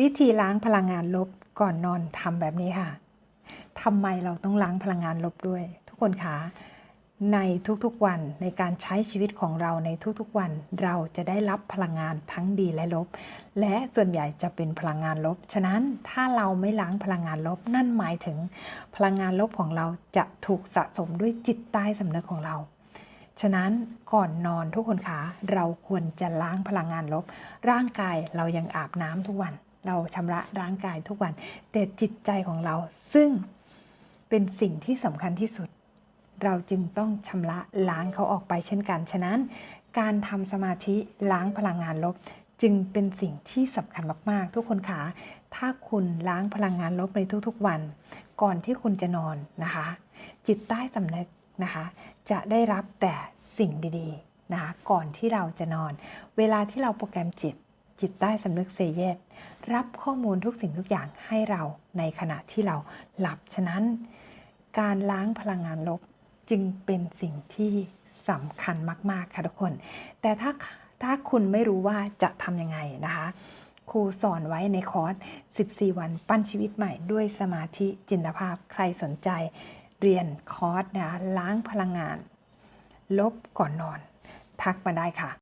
วิธีล้างพลังงานลบก่อนนอนทำแบบนี้ค่ะทำไมเราต้องล้างพลังงานลบด้วย ทุกคนคะในทุกๆวันในการใช้ชีวิตของเราในทุกๆวัน เราจะได้รับพลังงานทั้งดีและลบ และส่วนใหญ่จะเป็นพลังงานลบ ฉะนั้นถ้าเราไม่ล้างพลังงานลบ นั่นหมายถึง พลังงานลบของเราจะถูกสะสมด้วยจิตใต้สำนึกของเรา ฉะนั้นก่อนนอนทุกคนคะเราควรจะล้างพลังงานลบ ร่างกายเรายังอาบน้ำทุกวัน เราชำระร่างกายทุกวัน แต่จิตใจของเราซึ่งเป็นสิ่งที่สำคัญที่สุด เราจึงต้องชำระล้างเขาออกไปเช่นกัน ฉะนั้น การทำสมาธิล้างพลังงานลบ จึงเป็นสิ่งที่สำคัญมากๆ ทุกคนคะถ้าคุณล้างพลังงานลบในทุกๆวัน ก่อนที่คุณจะนอนนะคะ จิตใต้สำนึกนะคะ จะได้รับแต่สิ่งดีๆนะคะก่อนที่เราจะนอน เวลาที่เราโปรแกรมจิต จิตใต้สำนึกเซเยตรับข้อมูลทุกสิ่งทุกอย่างให้เราในขณะที่เราหลับ ฉะนั้น การล้างพลังงานลบจึงเป็นสิ่งที่สำคัญมาก ๆ ค่ะทุกคน แต่ถ้าถ้าคุณไม่รู้ว่าจะทำยังไงนะคะ ครูสอนไว้ในคอร์ส 14 วันปั้นชีวิตใหม่ด้วยสมาธิจินตภาพใครสนใจเรียนคอร์สนะคะล้างพลังงาน ลบก่อนนอน ทักมาได้ค่ะ